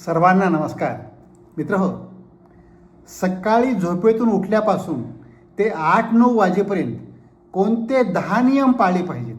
सर्वांना नमस्कार. मित्र हो सकाळी झोपेतून उठल्यापासून ते आठ नऊ वाजेपर्यंत कोणते दहा नियम पाळले पाहिजेत?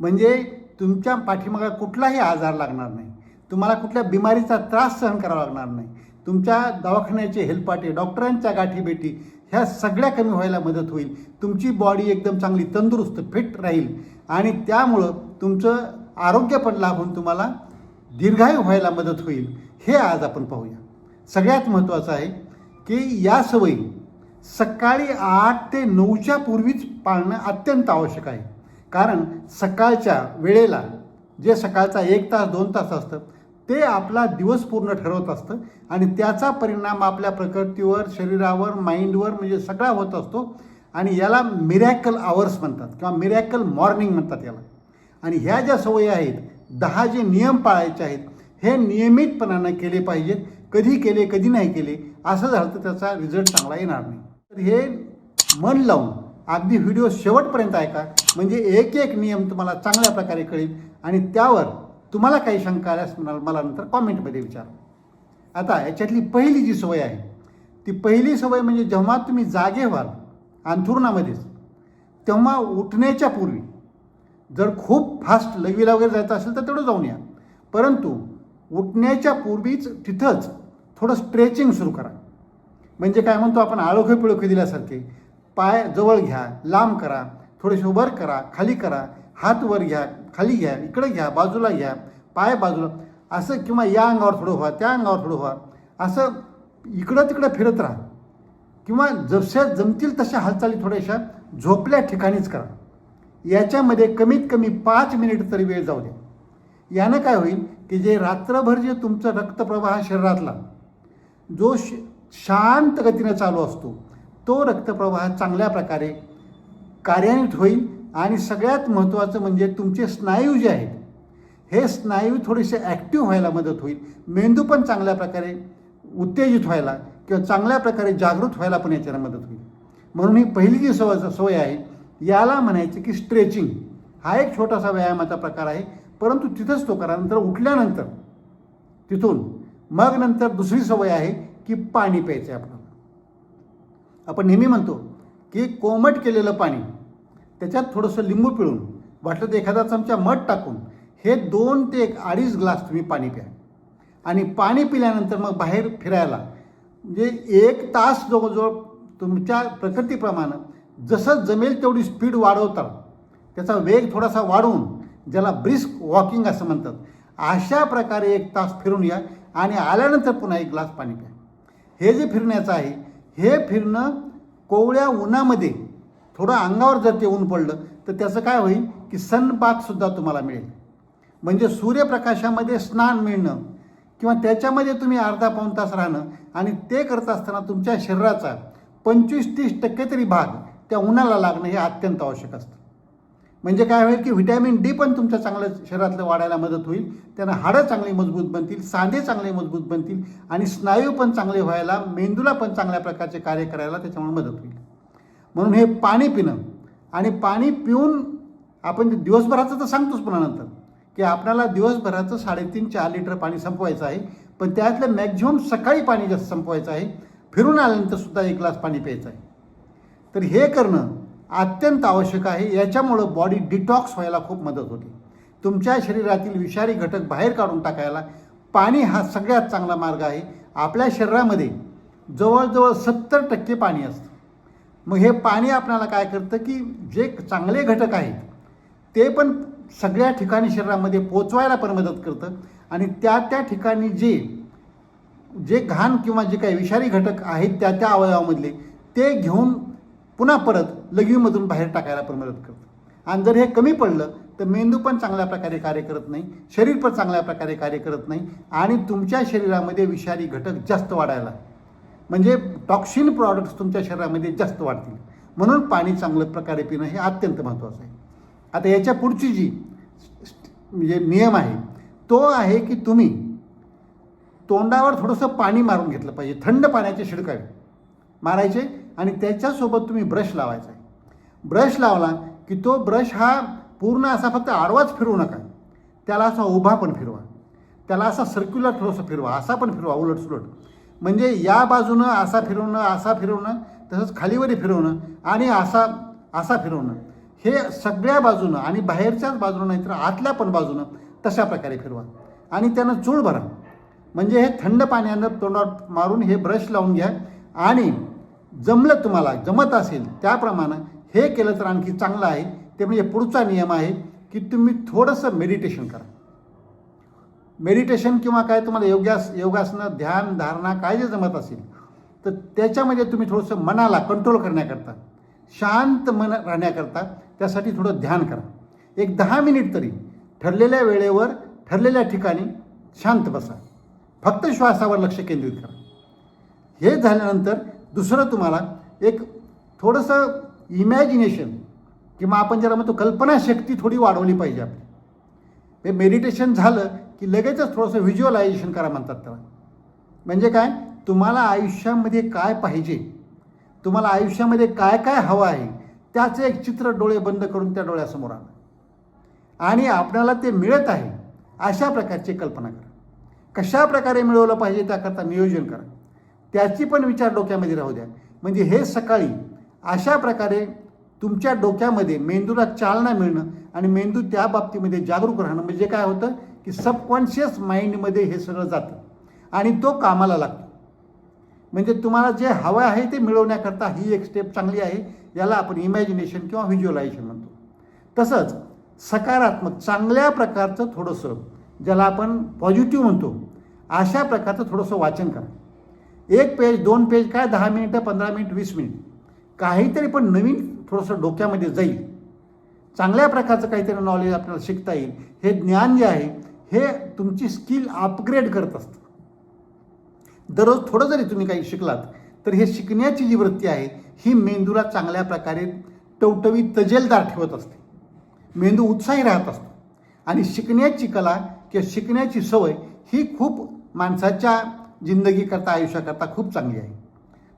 म्हणजे तुमच्या पाठीमागा कुठलाही आजार लागणार नाही. तुम्हाला कुठल्या बिमारीचा त्रास सहन करावा लागणार नाही. तुमच्या दवाखान्याचे हेलपाटे डॉक्टरांच्या गाठीभेटी ह्या सगळ्या कमी व्हायला मदत होईल. तुमची बॉडी एकदम चांगली तंदुरुस्त फिट राहील. आणि त्यामुळं तुमचं आरोग्य पण लाभून तुम्हाला दीर्घायू व्हायला मदत होईल. हे आज आपण पाहूया. सगळ्यात महत्त्वाचं आहे की या सवयी सकाळी आठ ते नऊच्या पूर्वीच पाळणं अत्यंत आवश्यक आहे. कारण सकाळच्या वेळेला जे सकाळचा एक तास दोन तास असतं ते आपला दिवस पूर्ण ठरवत असतं आणि त्याचा परिणाम आपल्या प्रकृतीवर शरीरावर माइंडवर म्हणजे सगळा होत असतो आणि याला मिरॅकल आवर्स म्हणतात किंवा मिरॅकल मॉर्निंग म्हणतात याला. आणि ह्या ज्या सवयी आहेत दहा जे नियम पाळायचे आहेत हे नियमितपणानं केले पाहिजेत. कधी केले कधी नाही केले असं झालं तर त्याचा रिझल्ट चांगला येणार नाही. तर हे मन लावून अगदी व्हिडिओ शेवटपर्यंत ऐका. म्हणजे एक एक नियम तुम्हाला चांगल्या प्रकारे कळेल आणि त्यावर तुम्हाला काही शंका आल्यास मला मला नंतर कॉमेंटमध्ये विचारा. आता याच्यातली पहिली जी सवय आहे ती पहिली सवय म्हणजे जेव्हा तुम्ही जागे व्हाल अंथुरणामध्येच तेव्हा उठण्याच्या पूर्वी जर खूप फास्ट लघवीला वगैरे जायचं असेल तर तेवढं जाऊन या. परंतु उठण्याच्या पूर्वीच तिथंच थोडं स्ट्रेचिंग सुरू करा. म्हणजे काय म्हणतो आपण आळोखे पिळोखे दिल्यासारखे पाय जवळ घ्या लांब करा थोडेसे वर करा खाली करा हात वर घ्या खाली घ्या इकडे घ्या बाजूला घ्या पाय बाजूला असं किंवा या अंगावर थोडं व्हा त्या अंगावर थोडं व्हा असं इकडं तिकडं फिरत राहा. किंवा जशा जमतील तशा हालचाली थोड्याशा झोपल्या ठिकाणीच करा. याच्यामध्ये कमीत कमी पाच मिनिट तरी वेळ जाऊ द्या. यानं काय होईल की जे रात्रभर जे तुमचं रक्तप्रवाह शरीरातला जो श शांत गतीनं चालू असतो तो रक्तप्रवाह चांगल्या प्रकारे कार्यान्वित होईल आणि सगळ्यात महत्त्वाचं म्हणजे तुमचे स्नायू जे आहेत हे स्नायू थोडेसे ॲक्टिव्ह व्हायला मदत होईल मेंदू पण चांगल्या प्रकारे उत्तेजित व्हायला किंवा चांगल्या प्रकारे जागृत व्हायला पण याच्यानं मदत होईल. म्हणून ही पहिली जी सवय सवय आहे याला म्हणायचं की स्ट्रेचिंग. हा एक छोटासा व्यायामाचा प्रकार आहे. परंतु तिथंच तो करा. नंतर उठल्यानंतर तिथून मग नंतर दुसरी सवय आहे की पाणी प्यायचं आहे आपल्याला. आपण नेहमी म्हणतो की कोमट केलेलं पाणी त्याच्यात थोडंसं लिंबू पिळून वाटलं तर एखादा चमचा मध टाकून हे दोन ते एक अडीच ग्लास तुम्ही पाणी प्या. आणि पाणी पिल्यानंतर मग बाहेर फिरायला म्हणजे एक तास जवळजवळ तुमच्या प्रकृतीप्रमाणे जसं जमेल तेवढी स्पीड वाढवतात त्याचा वेग थोडासा वाढवून ज्याला ब्रिस्क वॉकिंग असं म्हणतात. अशा प्रकारे एक तास फिरून या आणि आल्यानंतर पुन्हा एक ग्लास पाणी प्या. हे जे फिरण्याचं आहे हे फिरणं कोवळ्या उन्हामध्ये थोडं अंगावर जर ते ऊन पडलं तर त्याचं काय होईल की सनबाथसुद्धा तुम्हाला मिळेल. म्हणजे सूर्यप्रकाशामध्ये स्नान मिळणं किंवा त्याच्यामध्ये तुम्ही अर्धा पाऊण तास राहणं आणि ते करत असताना तुमच्या शरीराचा पंचवीस तीस टक्के तरी भाग त्या उन्हाला लागणं हे अत्यंत आवश्यक असतं. म्हणजे काय होईल की व्हिटॅमिन डी पण तुमच्या चांगलं शरीरातलं वाढायला मदत होईल. त्यानं हाडं चांगली मजबूत बनतील सांधे चांगले मजबूत बनतील आणि स्नायू पण चांगले व्हायला मेंदूला पण चांगल्या प्रकारचे कार्य करायला त्याच्यामुळे मदत होईल. म्हणून हे पाणी पिणं आणि पाणी पिऊन आपण दिवसभराचं तर सांगतोच पुन्हा नंतर की आपल्याला दिवसभराचं साडेतीन चार लिटर पाणी संपवायचं आहे पण त्यातलं मॅक्झिमम सकाळी पाणी जास्त संपवायचं आहे फिरून आल्यानंतर सुद्धा एक ग्लास पाणी प्यायचं आहे. तर हे करणं अत्यंत आवश्यक आहे. याच्यामुळं बॉडी डिटॉक्स व्हायला खूप मदत होते. तुमच्या शरीरातील विषारी घटक बाहेर काढून टाकायला पाणी हा सगळ्यात चांगला मार्ग आहे. आपल्या शरीरामध्ये जवळजवळ सत्तर टक्के पाणी असतं. मग हे पाणी आपल्याला काय करतं की जे चांगले घटक आहेत ते पण सगळ्या ठिकाणी शरीरामध्ये पोचवायला पण मदत करतं. आणि त्या त्या ठिकाणी जे जे घाण किंवा जे काही विषारी घटक आहेत त्या त्या अवयवामधले ते घेऊन पुन्हा परत लघवीमधून बाहेर टाकायला पण मदत करतं. आणि जर हे कमी पडलं तर मेंदू पण चांगल्या प्रकारे कार्य करत नाही शरीर पण चांगल्या प्रकारे कार्य करत नाही आणि तुमच्या शरीरामध्ये विषारी घटक जास्त वाढायला म्हणजे टॉक्सिन प्रॉडक्ट्स तुमच्या शरीरामध्ये जास्त वाढतील. म्हणून पाणी चांगल्या प्रकारे पिणं हे अत्यंत महत्त्वाचं आहे. आता याच्या पुढची जी म्हणजे नियम आहे तो आहे की तुम्ही तोंडावर थोडंसं पाणी मारून घेतलं पाहिजे. थंड पाण्याचे शिडकावे. मारायचे आणि त्याच्यासोबत तुम्ही ब्रश लावायचा आहे. ब्रश लावला की तो ब्रश हा पूर्ण असा फक्त आडवाच फिरवू नका. त्याला असा उभा पण फिरवा. त्याला असा सर्क्युलर थोडंसं फिरवा. असा पण फिरवा उलट सुलट. म्हणजे या बाजूनं असा फिरवणं असा फिरवणं तसंच खालीवरी फिरवणं आणि असा असा फिरवणं. हे सगळ्या बाजूनं आणि बाहेरच्याच बाजूनं नाहीतर आतल्या पण बाजूनं तशा प्रकारे फिरवा. आणि त्यानं चूळ भरा. म्हणजे हे थंड पाण्यानं तोंडावर मारून हे ब्रश लावून घ्या. आणि जमलं तुम्हाला जमत असेल त्याप्रमाणे हे केलं तर आणखी चांगलं आहे. ते म्हणजे पुढचा नियम आहे की तुम्ही थोडंसं मेडिटेशन करा. मेडिटेशन किंवा काय तुम्हाला योगास योगासनं ध्यान धारणा काय जे जमत असेल तर त्याच्यामध्ये तुम्ही थोडंसं मनाला कंट्रोल करण्याकरता शांत मन राहण्याकरता त्यासाठी थोडं ध्यान करा. एक दहा मिनिट तरी ठरलेल्या वेळेवर ठरलेल्या ठिकाणी शांत बसा. फक्त श्वासावर लक्ष केंद्रित करा. हे झाल्यानंतर दुसरं तुम्हाला एक थोडंसं इमॅजिनेशन किंवा आपण ज्याला म्हणतो कल्पनाशक्ती थोडी वाढवली पाहिजे आपली. हे मेडिटेशन झालं की लगेचच थोडंसं व्हिज्युअलायझेशन करा म्हणतात त्याला. म्हणजे काय? तुम्हाला आयुष्यामध्ये काय पाहिजे? तुम्हाला आयुष्यामध्ये काय काय हवं आहे? त्याचं एक चित्र डोळे बंद करून त्या डोळ्यासमोर आणा. आणि आपल्याला ते मिळत आहे अशा प्रकारची कल्पना करा. कशा प्रकारे मिळवलं पाहिजे त्याकरता नियोजन करा. त्याची पण विचार डोक्यामध्ये राहू द्या. म्हणजे हे सकाळी अशा प्रकारे तुमच्या डोक्यामध्ये मेंदूला चालना मिळणं आणि मेंदू त्या बाबतीमध्ये जागरूक राहणं म्हणजे काय होतं की सबकॉन्शियस माइंडमध्ये हे सगळं जातं आणि तो कामाला लागतो. म्हणजे तुम्हाला जे हवं आहे ते मिळवण्याकरता ही एक स्टेप चांगली आहे याला आपण इमॅजिनेशन किंवा व्हिज्युअलायझेशन म्हणतो. तसंच सकारात्मक चांगल्या प्रकारचं थोडंसं ज्याला आपण पॉझिटिव्ह म्हणतो अशा प्रकारचं थोडंसं वाचन करा. एक पेज दोन पेज काय? दहा मिनिटं पंधरा मिनिट वीस मिनिट. काहीतरी पण नवीन थोडंसं डोक्यामध्ये जाईल. चांगल्या प्रकारचं काहीतरी नॉलेज आपल्याला शिकता येईल. हे ज्ञान जे आहे हे तुमची स्किल अपग्रेड करत असतं. दररोज थोडं जरी तुम्ही काही शिकलात तर हे शिकण्याची जी वृत्ती आहे ही मेंदूला चांगल्या प्रकारे टवटवीत तजेलदार ठेवत असते. मेंदू उत्साही राहत असतो. आणि शिकण्याची कला किंवा शिकण्याची सवय ही खूप माणसाच्या जिंदगीकरता आयुष्याकरता खूप चांगली आहे.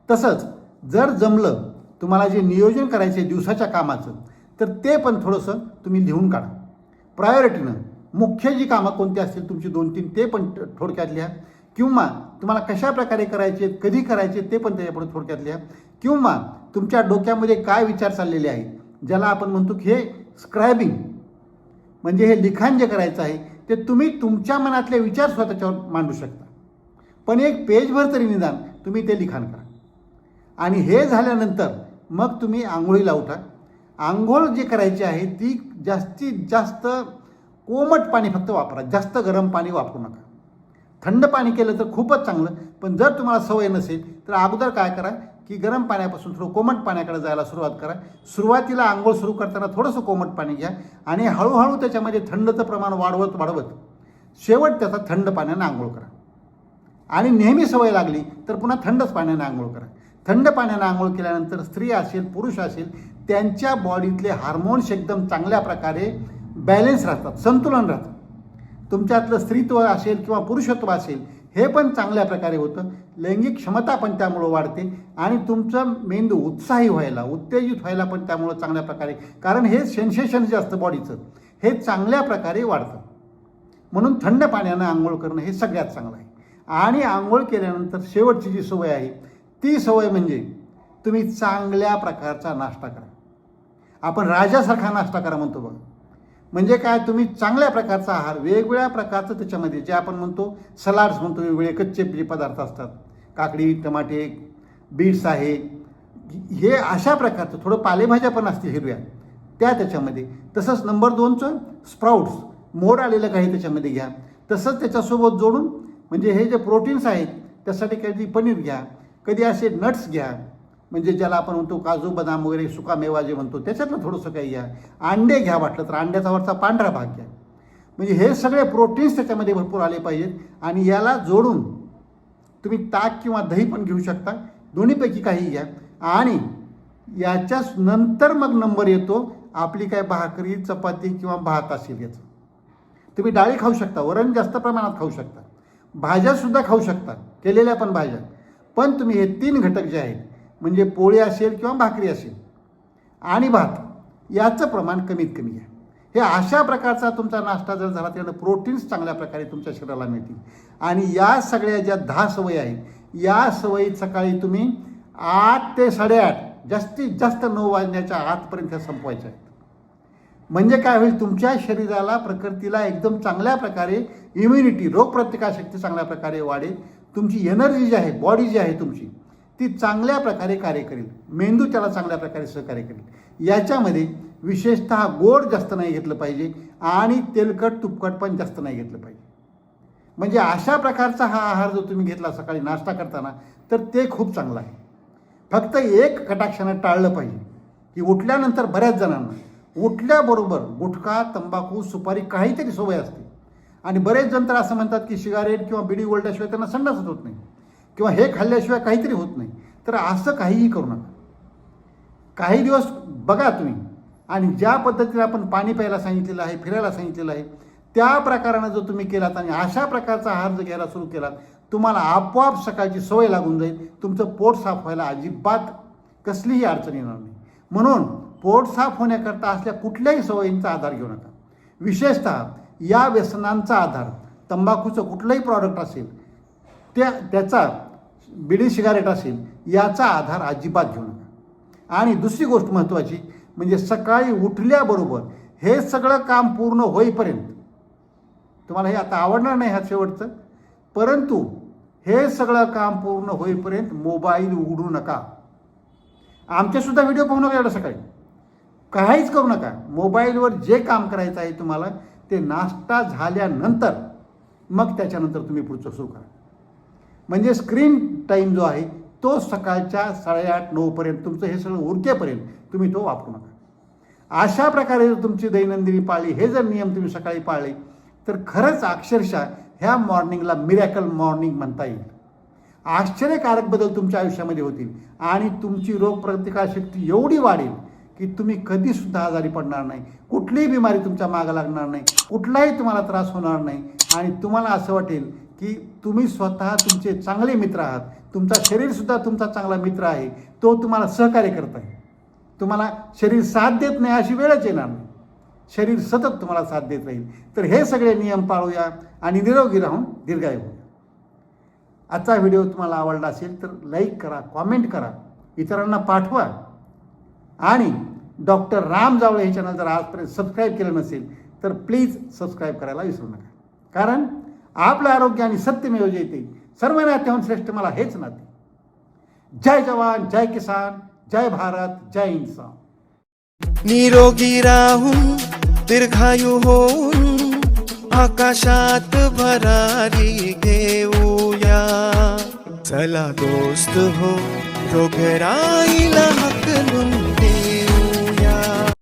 तसंच जर जमलं तुम्हाला जे नियोजन करायचं आहे दिवसाच्या कामाचं तर ते पण थोडंसं तुम्ही लिहून काढा. प्रायोरिटीनं मुख्य जी कामं कोणती असतील तुमची दोन तीन ते पण थोडक्यात लिहा. किंवा तुम्हाला कशा प्रकारे करायचे कधी करायचे ते पण त्याच्यापुढे थोडक्यात लिहा. किंवा तुमच्या डोक्यामध्ये काय विचार चाललेले आहेत ज्याला आपण म्हणतो की हे स्क्रायबिंग म्हणजे हे लिखाण जे करायचं आहे ते तुम्ही तुमच्या मनातले विचार स्वतःच्यावर मांडू शकता. पण एक पेजभर तरी निदान तुम्ही ते लिखाण करा. आणि हे झाल्यानंतर मग तुम्ही आंघोळीला उठा. आंघोळ जे करायची आहे ती जास्तीत जास्त कोमट पाणी फक्त वापरा. जास्त गरम पाणी वापरू नका. थंड पाणी केलं तर खूपच चांगलं. पण जर तुम्हाला सवय नसेल तर अगोदर काय करा की गरम पाण्यापासून थोडं कोमट पाण्याकडे जायला सुरुवात करा. सुरुवातीला आंघोळ सुरू करताना थोडंसं कोमट पाणी घ्या आणि हळूहळू त्याच्यामध्ये थंडचं प्रमाण वाढवत वाढवत शेवट त्याचा थंड पाण्यानं आंघोळ करा. आणि नेहमी सवय लागली तर पुन्हा थंडच पाण्याने आंघोळ करा. थंड पाण्याने आंघोळ केल्यानंतर स्त्री असेल पुरुष असेल त्यांच्या बॉडीतले हार्मोन्स एकदम चांगल्या प्रकारे बॅलेन्स राहतात संतुलन राहतं. तुमच्यातलं स्त्रीत्व असेल किंवा पुरुषत्व असेल हे पण चांगल्या प्रकारे होतं. लैंगिक क्षमता पण त्यामुळं वाढते आणि तुमचं मेंदू उत्साही व्हायला उत्तेजित व्हायला पण त्यामुळं चांगल्या प्रकारे. कारण हे सेन्सेशन जे असतं बॉडीचं हे चांगल्या प्रकारे वाढतं. म्हणून थंड पाण्यानं आंघोळ करणं हे सगळ्यात चांगलं आहे. आणि आंघोळ केल्यानंतर शेवटची जी सवय आहे ती सवय म्हणजे तुम्ही चांगल्या प्रकारचा नाश्ता करा. आपण राजासारखा नाश्ता करा म्हणतो बघा. म्हणजे काय? तुम्ही चांगल्या प्रकारचा आहार वेगवेगळ्या प्रकारचं त्याच्यामध्ये जे आपण म्हणतो सलाड्स म्हणतो वेगवेगळे कच्चे जे पदार्थ असतात. काकडी टमाटे बीट्स आहे. हे अशा प्रकारचं थोडं पालेभाज्या पण असतील हिरव्या त्या त्याच्यामध्ये. तसंच नंबर दोनचं स्प्राउट्स. मोड आलेलं काही त्याच्यामध्ये घ्या. तसंच त्याच्यासोबत जोडून म्हणजे हे जे प्रोटीन्स आहेत त्यासाठी कधी पनीर घ्या कधी असे नट्स घ्या म्हणजे ज्याला आपण म्हणतो काजू बदाम वगैरे सुका मेवा जे म्हणतो त्याच्यातलं थोडंसं काही घ्या. अंडे घ्या वाटलं तर अंड्याचा वरचा पांढरा भाग घ्या. म्हणजे हे सगळे प्रोटीन्स त्याच्यामध्ये भरपूर आले पाहिजेत आणि याला जोडून तुम्ही ताक किंवा दही पण घेऊ शकता. दोन्हीपैकी काही घ्या. आणि याच्याच नंतर मग नंबर येतो आपली काय भाकरी चपाती किंवा भात असेल याचं. तुम्ही डाळी खाऊ शकता वरण जास्त प्रमाणात खाऊ शकता. भाज्यासुद्धा खाऊ शकता केलेल्या पण भाज्या. पण तुम्ही हे तीन घटक जे आहेत म्हणजे पोळी असेल किंवा भाकरी असेल आणि भात याचं प्रमाण कमीत कमी घ्या. हे अशा प्रकारचा तुमचा नाश्ता जर झाला त्यानं प्रोटीन्स चांगल्या प्रकारे तुमच्या शरीराला मिळतील. आणि या सगळ्या ज्या दहा सवयी आहेत या सवयी सकाळी तुम्ही आठ ते साडेआठ जास्तीत जास्त नऊ वाजण्याच्या आतपर्यंत ह्या संपवायच्या आहेत. म्हणजे काय होईल तुमच्या शरीराला प्रकृतीला एकदम चांगल्या प्रकारे इम्युनिटी रोगप्रतिकारशक्ती चांगल्या प्रकारे वाढेल. तुमची एनर्जी जी आहे बॉडी जी आहे तुमची ती चांगल्या प्रकारे कार्य करेल. मेंदू त्याला चांगल्या प्रकारे सहकार्य करेल. याच्यामध्ये विशेषतः गोड जास्त नाही घेतलं पाहिजे आणि तेलकट तुपकट पण जास्त नाही घेतलं पाहिजे. म्हणजे अशा प्रकारचा हा आहार जो तुम्ही घेतला सकाळी नाश्ता करताना तर ते खूप चांगलं आहे. फक्त एक कटाक्षानं टाळलं पाहिजे की उठल्यानंतर बऱ्याच जणांना उठल्याबरोबर गुटखा तंबाखू सुपारी काहीतरी सवय असते. आणि बरेच जण तर असं म्हणतात की सिगारेट किंवा बिडी ओढल्याशिवाय त्यांना संडासच होत नाही. किंवा हे खाल्ल्याशिवाय काहीतरी होत नाही. तर असं काहीही करू नका. काही दिवस बघा तुम्ही. आणि ज्या पद्धतीने आपण पाणी प्यायला सांगितलेलं आहे फिरायला सांगितलेलं आहे त्या प्रकारानं जर तुम्ही केलात आणि अशा प्रकारचा आहार जर घ्यायला सुरू केलात तुम्हाला आपोआप सकाळची सवय लागून जाईल. तुमचं पोट साफ व्हायला अजिबात कसलीही अडचण येणार नाही. म्हणून पोट साफ होण्याकरता असल्या कुठल्याही सवयींचा आधार घेऊ नका. विशेषतः या व्यसनांचा आधार. तंबाखूचं कुठलंही प्रॉडक्ट असेल त्या त्याचा बिडी सिगारेट असेल याचा आधार अजिबात घेऊ नका. आणि दुसरी गोष्ट महत्त्वाची म्हणजे सकाळी उठल्याबरोबर हे सगळं काम पूर्ण होईपर्यंत तुम्हाला हे आता आवडणार नाही ह्या शेवटचं परंतु हे सगळं काम पूर्ण होईपर्यंत मोबाईल उघडू नका. आमच्यासुद्धा व्हिडिओ पाहू नका एवढं सकाळी. काहीच करू नका. मोबाईलवर जे काम करायचं आहे तुम्हाला ते नाश्ता झाल्यानंतर मग त्याच्यानंतर तुम्ही पुढचं सुरू करा. म्हणजे स्क्रीन टाईम जो आहे तो सकाळच्या साडेआठ नऊपर्यंत तुमचं हे सगळं उरकेपर्यंत तुम्ही तो वापरू नका. अशा प्रकारे जर तुमची दैनंदिनी पाळली हे जर नियम तुम्ही सकाळी पाळले तर खरंच अक्षरशः ह्या मॉर्निंगला मिरॅकल मॉर्निंग म्हणता येईल. आश्चर्यकारक बदल तुमच्या आयुष्यामध्ये होतील आणि तुमची रोगप्रतिकारशक्ती एवढी वाढेल की तुम्ही कधीसुद्धा आजारी पडणार नाही. कुठलीही बिमारी तुमच्या मागं लागणार नाही. कुठलाही तुम्हाला त्रास होणार नाही. आणि तुम्हाला असं वाटेल की तुम्ही स्वतः तुमचे चांगले मित्र आहात. तुमचा शरीरसुद्धा तुमचा चांगला मित्र आहे. तो तुम्हाला सहकार्य करत आहे. तुम्हाला शरीर साथ देत नाही अशी वेळच येणार नाही. शरीर सतत तुम्हाला साथ देत राहील. तर हे सगळे नियम पाळूया आणि निरोगी राहून दीर्घायू होऊया. आजचा व्हिडिओ तुम्हाला आवडला असेल तर लाईक करा कॉमेंट करा. इतरांना पाठवा. आणि डॉक्टर राम जावळे हे चॅनल जर आजपर्यंत सबस्क्राईब केलं नसेल तर प्लीज सबस्क्राईब करायला विसरू नका. कारण आपलं आरोग्य आणि सत्यमेव जयते सर्व नात्याहून श्रेष्ठ मला हेच नाते. जय जवान जय किसान जय भारत जय इन्सान. निरोगी राहून दीर्घायू होऊन आकाशात भरारी घेऊया. चला दोस्त हो रोगराईला हकलून